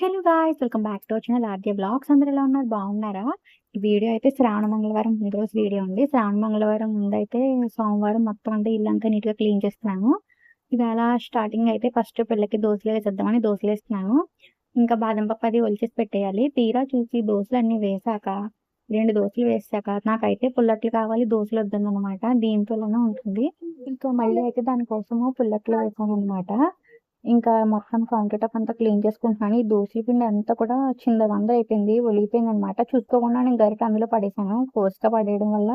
Hello guys welcome back to వచ్చిన Aadya blogs అందరూ ఎలా ఉన్నారు? బాగున్నారా? ఈ వీడియో అయితే శ్రావణ మంగళవారం ముందు రోజు వీడియో ఉంది. శ్రావణ మంగళవారం ముందు అయితే సోమవారం మొత్తం అంతా ఇల్లంతా అంతా నీట్గా క్లీన్ చేస్తున్నాను. ఇవాళ స్టార్టింగ్ అయితే ఫస్ట్ పిల్లకి దోశలు వేసేద్దామని దోశలు వేస్తున్నాను. ఇంకా బాదం పప్పు అది ఒలిచేసి పెట్టేయాలి. తీరా చూసి దోశలు అన్నీ వేసాక రెండు దోశలు వేసాక నాకైతే పుల్లట్లు కావాలి దోశలు వద్దనమాట దీంతోనే ఉంటుంది. ఇంకా మళ్ళీ అయితే దానికోసము పుల్లట్లు వేసాను అనమాట ఇంకా మొత్తం కౌంటర్ టాప్ అంతా క్లీన్ చేసుకుంటున్నాను. ఈ దోశల పిండి అంతా కూడా చిందవంద అయిపోయింది ఒలిగిపోయింది అనమాట చూసుకోకుండా నేను గరిట అందులో పడేసాను. కోసుగా పడేయడం వల్ల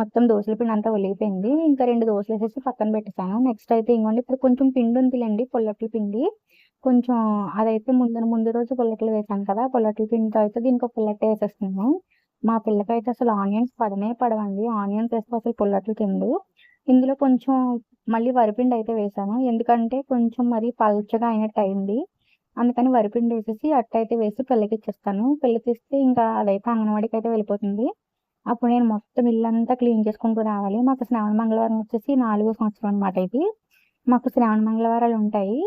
మొత్తం దోశల పిండి అంతా ఒలిగిపోయింది. ఇంకా రెండు దోశలు వేసేసి పక్కన పెట్టేశాను. నెక్స్ట్ అయితే ఇంకోండి ఇప్పుడు కొంచెం పిండి ఉందిలేండి పొల్లట్ల పిండి. కొంచెం అదైతే ముందు ముందు రోజు పొల్లట్లు వేసాను కదా పొల్లట్ల పిండితో అయితే దీనికి ఒక పొల్లట్టు వేసేస్తున్నాను. మా పిల్లకైతే అసలు ఆనియన్స్ పడనే పడవండి. ఆనియన్స్ వేస్తే అసలు పొల్లట్లు తిండు. ఇందులో కొంచెం మళ్ళీ వరిపిండి అయితే వేసాను ఎందుకంటే కొంచెం మరి పల్చగా అయినట్టు అయింది అందుకని వరిపిండి వేసేసి అట్ట అయితే వేసి పిల్లకి ఇచ్చేస్తాను పిల్లకి ఇంకా అదైతే అంగన్వాడికి అయితే వెళ్ళిపోతుంది. అప్పుడు నేను మొత్తం ఇల్లంతా క్లీన్ చేసుకుంటూ రావాలి. మాకు శ్రావణ మంగళవారం వచ్చేసి నాలుగో సంవత్సరం అనమాట ఇది. మాకు శ్రావణ మంగళవారాలు ఉంటాయి.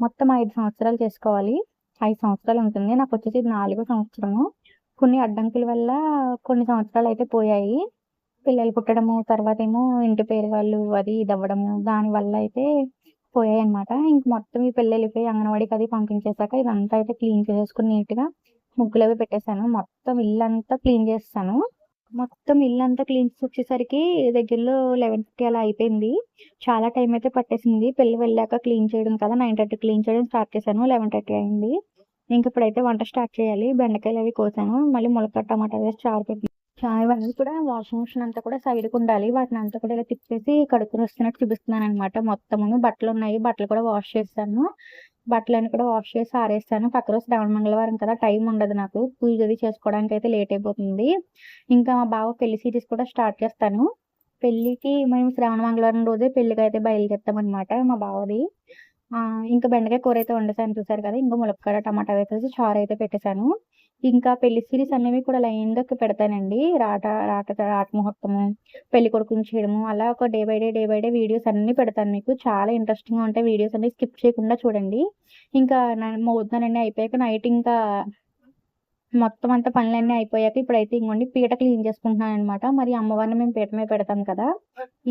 మొత్తం ఐదు సంవత్సరాలు చేసుకోవాలి. ఐదు సంవత్సరాలు ఉంటుంది. నాకు వచ్చేసి ఇది నాలుగో సంవత్సరము. కొన్ని అడ్డంకుల వల్ల కొన్ని సంవత్సరాలు అయితే పోయాయి. పిల్లలు పుట్టడము తర్వాత ఏమో ఇంటి పేరు వాళ్ళు అది ఇది అవ్వడము దాని వల్ల అయితే పోయాయి అనమాట ఇంక మొత్తం ఈ పిల్లలు వెళ్ళిపోయి అంగన్వాడికి అది పంపించేశాక ఇదంతా అయితే క్లీన్ చేసేసుకుని నీట్గా ముగ్గులు అవి పెట్టేశాను. మొత్తం ఇల్లంతా క్లీన్ చేస్తాను మొత్తం ఇల్లంతా క్లీన్ చేసి వచ్చేసరికి దగ్గరలో లెవెన్ ఫిఫ్టీ అలా అయిపోయింది. చాలా టైం అయితే పట్టేసింది. పిల్లలు వెళ్ళాక క్లీన్ చేయడం కదా నైన్ థర్టీ క్లీన్ చేయడం స్టార్ట్ చేశాను. లెవెన్ థర్టీ అయింది. ఇంక ఇప్పుడైతే వంట స్టార్ట్ చేయాలి. బెండకాయలు అవి కోసాను. మళ్ళీ ములక టమాటా వేసి చారు పెట్టి చాయ్ ఇవన్నీ కూడా వాషింగ్ మిషన్ అంతా కూడా సైడ్కి ఉండాలి. వాటిని అంతా కూడా ఇలా తిప్పేసి కడుక్కుని వస్తున్నట్టు చూపిస్తున్నాను అనమాట మొత్తము బట్టలు ఉన్నాయి. బట్టలు కూడా వాష్ చేస్తాను బట్టలన్నీ కూడా వాష్ చేసి ఆరేస్తాను. పక్క రోజు శ్రావణ మంగళవారం కదా టైం ఉండదు నాకు. పూజ అది చేసుకోవడానికి అయితే లేట్ అయిపోతుంది. ఇంకా మా బావ పెళ్ళి సిరీస్ కూడా స్టార్ట్ చేస్తాను. పెళ్ళికి మేము శ్రావణ మంగళవారం రోజే పెళ్ళికి అయితే బయలుదేరుతాం అనమాట మా బావది. ఇంకా బెండకాయ కూర అయితే వండేసాను చూసారు కదా ఇంకా ములక్కాడ టమాటా వేసేసి చారు అయితే పెట్టేశాను. ఇంకా పెళ్ళి సిరీస్ అనేవి కూడా లైన్గా పెడతానండి. రాట రాట రాట ముహూర్తము పెళ్ళి కొడుకుని చేయడము అలా ఒక day by day day by day videos అన్ని పెడతాను మీకు. చాలా ఇంట్రెస్టింగ్గా ఉంటాయి వీడియోస్ అన్ని స్కిప్ చేయకుండా చూడండి. ఇంకా మోద్దానన్నీ అయిపోయాక నైట్ ఇంకా మొత్తం అంతా పనులన్నీ అయిపోయాక ఇప్పుడైతే ఇంకోండి పీట క్లీన్ చేసుకుంటున్నాను అనమాట మరి అమ్మవారిని మేము పీట మీద పెడతాం కదా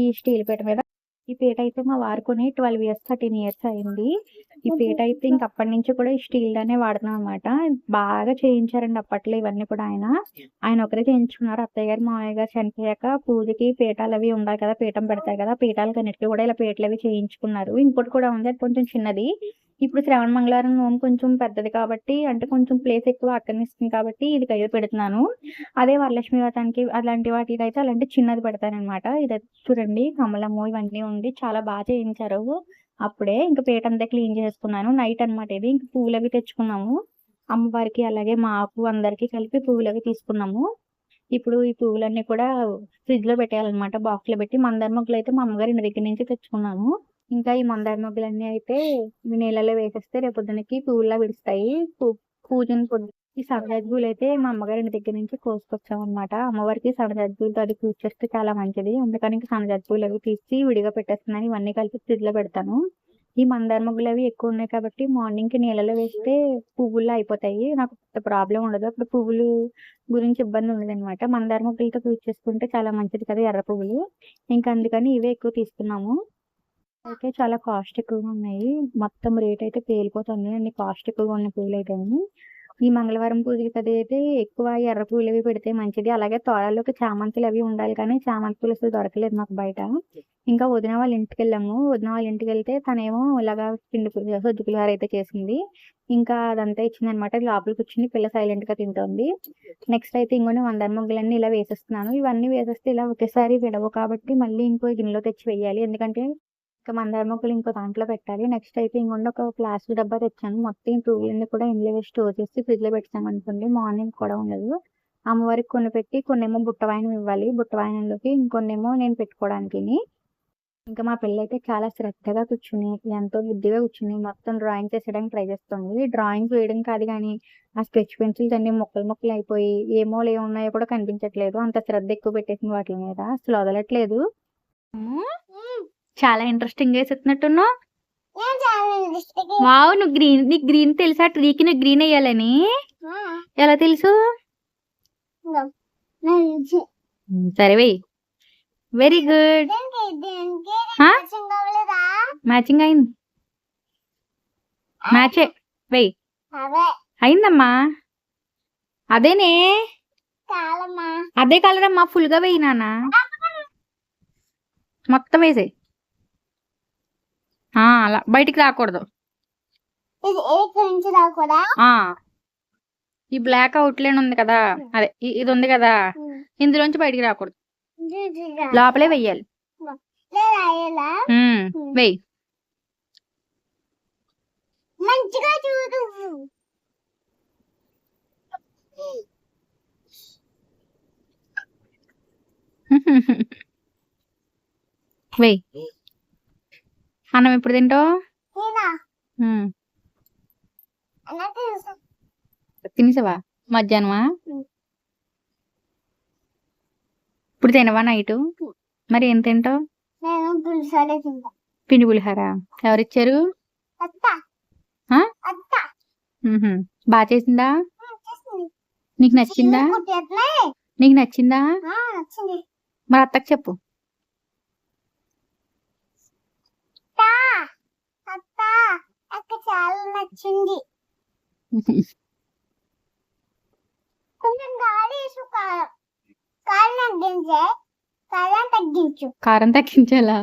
ఈ స్టీల్ పీట మీద. ఈ పీట అయితే మా వారు కొని ట్వెల్వ్ ఇయర్స్ థర్టీన్ ఇయర్స్ అయింది. ఈ పీట అయితే ఇంక అప్పటి నుంచి కూడా ఈ స్టీల్ దానే వాడుతున్నాం అనమాట బాగా చేయించారండి అప్పట్లో ఇవన్నీ కూడా ఆయన. ఆయన ఒకరే చేయించుకున్నారు. అత్తయ్య గారు మామయ్య గారు చనిపోయాక పూజకి పీఠాలు అవి ఉండాలి కదా పీఠం పెడతారు కదా పీఠాలకి అన్నిటికీ కూడా ఇలా పీటలు అవి చేయించుకున్నారు. ఇంకోటి కూడా ఉంది అది కొంచెం చిన్నది. ఇప్పుడు శ్రావణ మంగళవారం నోము కొంచెం పెద్దది కాబట్టి అంటే కొంచెం ప్లేస్ ఎక్కువ ఆక్రమిస్తుంది కాబట్టి ఇది కయ్య పెడుతున్నాను. అదే వరలక్ష్మి వ్రతానికి అలాంటి వాటికి అయితే అలాంటి చిన్నది పెడతానమాట ఇది చూడండి కమలము ఇవన్నీ ఉండి చాలా బాగా చేయించారు. అప్పుడే ఇంకా పేట అంతా క్లీన్ చేసుకున్నాను. నైట్ అనమాట ఇది. ఇంక పువ్వులు అవి తెచ్చుకున్నాము. అమ్మవారికి అలాగే మాకు అందరికి కలిపి పువ్వులు అవి తీసుకున్నాము. ఇప్పుడు ఈ పువ్వులన్నీ కూడా ఫ్రిడ్జ్లో పెట్టేయాలన్నమాట. బాక్స్లో పెట్టి మందార మొక్కలు అయితే మా అమ్మగారి ఇంటి దగ్గర నుంచి తెచ్చుకున్నాము. ఇంకా ఈ మందార మొగ్గలన్నీ అయితే నీళ్ళలో వేసేస్తే రేపొద్దునకి పువ్వులా విడుస్తాయి. పూజను పొద్దు ఈ సన్నజాజి పూలు అయితే మా అమ్మగారి ఇంటి దగ్గర నుంచి కోసుకొచ్చాం అనమాట అమ్మవారికి సన్నజాజి పూలతో అది పూజ చేస్తే చాలా మంచిది. అందుకని ఇంకా సన్నజాజి పూలు అవి తీసి విడిగా పెట్టేస్తున్నాను. ఇవన్నీ కలిపి ఫ్రిడ్జ్ పెడతాను. ఈ మందార మొగ్గులు అవి ఎక్కువ ఉన్నాయి కాబట్టి మార్నింగ్కి నీళ్ళలో వేస్తే పువ్వులు అయిపోతాయి. నాకు ప్రాబ్లం ఉండదు. అప్పుడు పువ్వులు గురించి ఇబ్బంది ఉండదు అనమాట మందార మొగ్గులతో పూజ చేసుకుంటే చాలా మంచిది కదా ఎర్ర పువ్వులు. ఇంకా అందుకని ఇవే ఎక్కువ తీసుకున్నాము. అయితే చాలా కాస్ట్ ఎక్కువగా ఉన్నాయి. మొత్తం రేట్ అయితే పేలిపోతుంది అన్ని కాస్ట్ ఎక్కువగా ఉన్న పూలు అయితే ఈ మంగళవారం పూజలకి కదా అయితే ఎక్కువ ఎర్ర పూలు అవి పెడితే మంచిది. అలాగే తోరాల్లోకి చామంతులు అవి ఉండాలి కానీ చామంతి పూలు అసలు దొరకలేదు మాకు బయట. ఇంకా వదిన వాళ్ళ ఇంటికి వెళ్ళాము. వదిన వాళ్ళ ఇంటికి వెళ్తే తనేమో ఇలాగా పిండి సొద్దు పులిహార అయితే చేసింది. ఇంకా అదంతా ఇచ్చింది అనమాట లోపలికి కూర్చుని పిల్ల సైలెంట్గా తింటుంది. నెక్స్ట్ అయితే ఇంకొన్ని వందర ముగ్గులన్నీ ఇలా వేసేస్తున్నాను. ఇవన్నీ వేసేస్తే ఇలా ఒకేసారి విడవు కాబట్టి మళ్ళీ ఇంకో గిన్నెలో తెచ్చి వేయాలి. ఎందుకంటే ఇంకా మందార మొక్కలు ఇంకో దాంట్లో పెట్టాలి. నెక్స్ట్ అయితే ఇంకొండ ఒక ప్లాస్టిక్ డబ్బా తెచ్చాను. మొత్తం పువ్వులన్నీ కూడా ఇందులో స్టోర్ చేసి ఫ్రిడ్జ్లో పెట్టాను అనుకోండి. మార్నింగ్ కూడా ఉండదు. అమ్మవారికి కొన్ని పెట్టి కొన్ని ఏమో బుట్టవాయనం ఇవ్వాలి. బుట్టవాయనంలోకి ఇంకొన్నేమో నేను పెట్టుకోవడానికి ఇంకా మా పిల్ల అయితే చాలా శ్రద్ధగా కూర్చుని ఎంతో బుద్ధిగా కూర్చుని మొత్తం డ్రాయింగ్ చేసేయడానికి ట్రై చేస్తుంది. డ్రాయింగ్ వేయడం కాదు కానీ ఆ స్కెచ్ పెన్సిల్స్ అన్ని మొక్కలు మొక్కలు అయిపోయి ఏమో ఉన్నాయో కూడా కనిపించట్లేదు. అంత శ్రద్ధ ఎక్కువ పెట్టేసింది వాటి మీద. అసలు వదలట్లేదు. చాలా ఇంట్రెస్టింగ్ లిప్స్టిక్ వావ్ నువ్వు గ్రీన్ నీకు గ్రీన్ తెలుసా? ట్రీకి నువ్వు గ్రీన్ వేయాలని ఎలా తెలుసు? సరే వెయ్యి వెరీ గుడ్? మ్యాచింగ్ అయింది. మ్యాచే వెయ్యి అయిందమ్మా. అదేనే. అదే కలర్ అమ్మా ఫుల్గా వెయ్యి నాన్న. మొత్తం వేసేయి. అలా బయటికి రాకూడదు. ఈ బ్లాక్ అవుట్లైన్ ఉంది కదా అదే ఇ- ఇది ఉంది కదా ఇందులోంచి బయటికి రాకూడదు. లోపలే వెయ్యాలి. వెయ్యి. మంచిగా చూడు. వెయ్యి. అన్నం ఎప్పుడు తింటావు? తినేసావా? మధ్యాహ్నమా. ఇప్పుడు తినవా నైట్? మరి ఏం తింటావు? పిండి పులిహార. ఎవరిచ్చారు. బాగా చేసిందా? నీకు నచ్చిందా? నీకు నచ్చింది. మరి అత్తకు చెప్పు. చాలా నచ్చింది కొంచెం గాలి వేసు కారం తగ్గించే కారం తగ్గించు. కారం తగ్గించాలా?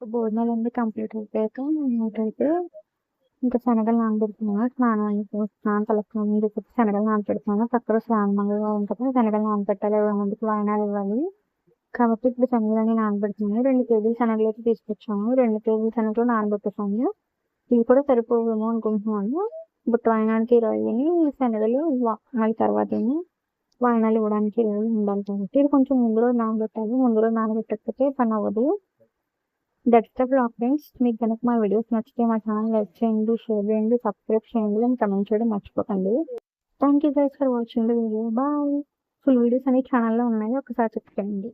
భోజనాలు అన్నీ కంప్లీట్ అయిపోయాక అయితే ఇంకా శనగలు నానబెడుతున్నాను స్నానం తలస్నానం చేసి శనగలు నానబెడుతున్నాను పక్కన స్నానంగా ఉంటుంది శనగలు నానబెట్టాలి ముందుకు వాయనాలు ఇవ్వాలి. కాబట్టి ఇప్పుడు శనగలని నానబెడుతున్నాను. రెండు కేజీలు శనగలు అయితే తీసుకొచ్చాము. రెండు కేజీలు శనగలు నానబెట్టేసాము ఇవి కూడా సరిపోవేమో అనుకుంటున్నాను. బుట్ట వాయనానికి ఇరవై శనగలు మళ్ళీ తర్వాత ఏమో వాయనాలు ఇవ్వడానికి ఇరవై ఉండాలి కాబట్టి ఇది కొంచెం ముందు రోజు నానబెట్టాలి. ముందు రోజు నానబెట్టకపోతే పని అవ్వదు. దట్స్ ద బ్లాగ్ ఫ్రెండ్స్ మీకు కనుక మా వీడియోస్ నచ్చితే మా ఛానల్ లైక్ చేయండి షేర్ చేయండి సబ్స్క్రైబ్ చేయండి అని కమెంట్ చేయడం మర్చిపోకండి. Thank you guys for watching the video bye full videos అనే ఛానల్లో ఉన్నాయి. ఒకసారి చెక్ చేయండి.